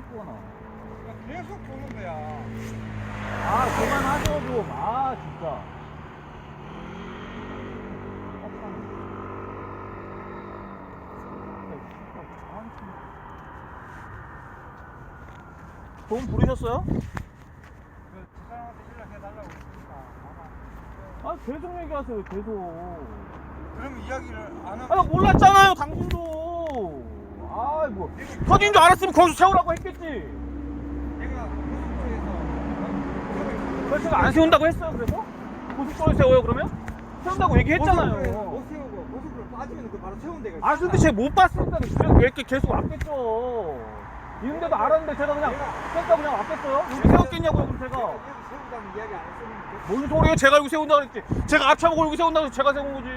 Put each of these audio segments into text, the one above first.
창고가 나와. 계속 보는 거야. 아, 그만하죠, 좀. 아, 진짜. 돈 부르셨어요? 그 집사람한테 연락해달라고 했으니까 아마 아, 계속 얘기하세요, 계속. 그럼 이야기를 안 아, 하고 몰랐잖아요, 당신도. 아, 뭐. 터진 줄 알았으면 거기서 세우라고 했겠지. 내가 고속도로에서 그래서 안 세운다고 했어요, 그래서? 고속도로에 세워요, 그러면? 세운다고 얘기했잖아요. 못 세우고 고속도로 빠지면 그 바로 세운 데가 있어. 아 근데 제가 못 봤으니까 왜 이렇게 계속 왔겠죠 이런데도 알았는데 제가 그냥 그러니까 그냥 왔겠어요? 여기 세웠겠냐고요 그럼 제가 뭔 소리예요 제가 여기 세운다 그랬지 제가 앞차보고 여기 세운다고 해서 제가 세운 거지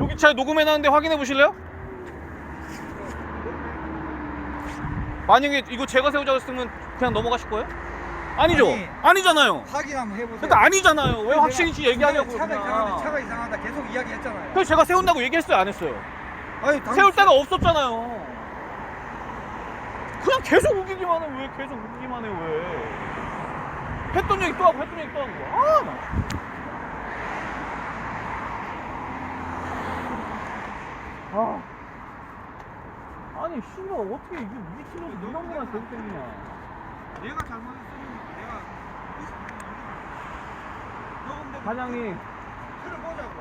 여기 차 녹음해놨는데 확인해 보실래요? 만약에 이거 제가 세우자고 했으면 그냥 넘어가실 거예요? 아니죠? 아니. 아니잖아요 확인 한번 해보세요. 그러니까 아니잖아요 왜 확실히 얘기하냐고요 차가. 이상하다 차가 이상하다 계속 이야기했잖아요. 그래서 제가 세운다고 얘기했어요 안 했어요? 아니 당- 세울 데가 없었잖아요. 그냥 계속 우기기만 해. 왜 계속 우기기만 해, 왜. 했던 얘기 또 하고, 했던 얘기 또 하고. 아, 나. 아. 아니, 씨발, 어떻게 이게 미친놈이 이런 거만 계속 생기냐. 내가 잘못했으면 내가 녹음된 사장님, 들어보자고.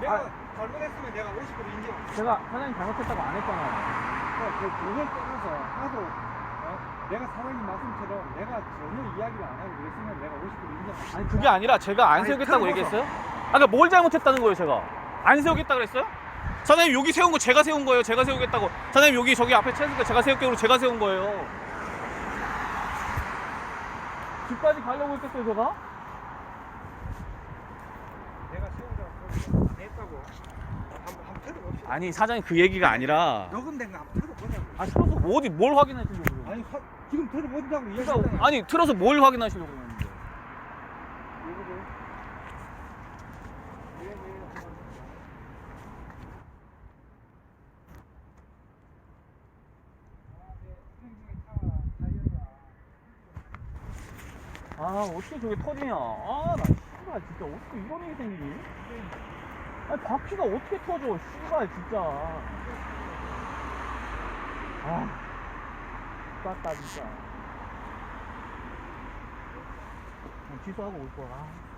내가 아. 잘못했으면 내가 50% 인정. 제가 사장님 잘못했다고 안 했잖아요. 그 그걸 떠나서 하도 어? 내가 사장님 말씀처럼 내가 전혀 이야기를 안 하고 그랬으면 내가 50% 인정. 아니, 그게 아니라 제가 안 아니, 세우겠다고 들어보소. 얘기했어요? 아, 그러니까 뭘 잘못했다는 거예요, 제가? 안 세우겠다 그랬어요? 사장님 여기 세운 거 제가 세운 거예요. 제가 세우겠다고. 사장님 여기 저기 앞에 채니까 제가 세울게요. 제가 세운 거예요. 집까지 가려고 했겠어요, 제가? 내가 세우자고 안 했다고. 한번 한번 들어봅시다. 아니, 사장님 그 얘기가 아니라 녹음된 거 한번 들어보자고. 아, 틀어서 뭐 어디 뭘 확인하시려고 그래요? 아니 화- 지금 들어본다고 그러니까, 이야기했잖아요. 아니, 틀어서 뭘 확인하시려고 그러는데. 여보세요? 네, 아, 어떻게 저게 터지냐. 아, 나 씨발 진짜 어떻게 이런 일이 생기지? 아니, 바퀴가 어떻게 터져, 씨발 진짜. 아, 쌌다 진짜. 취소하고 올 거야. 아.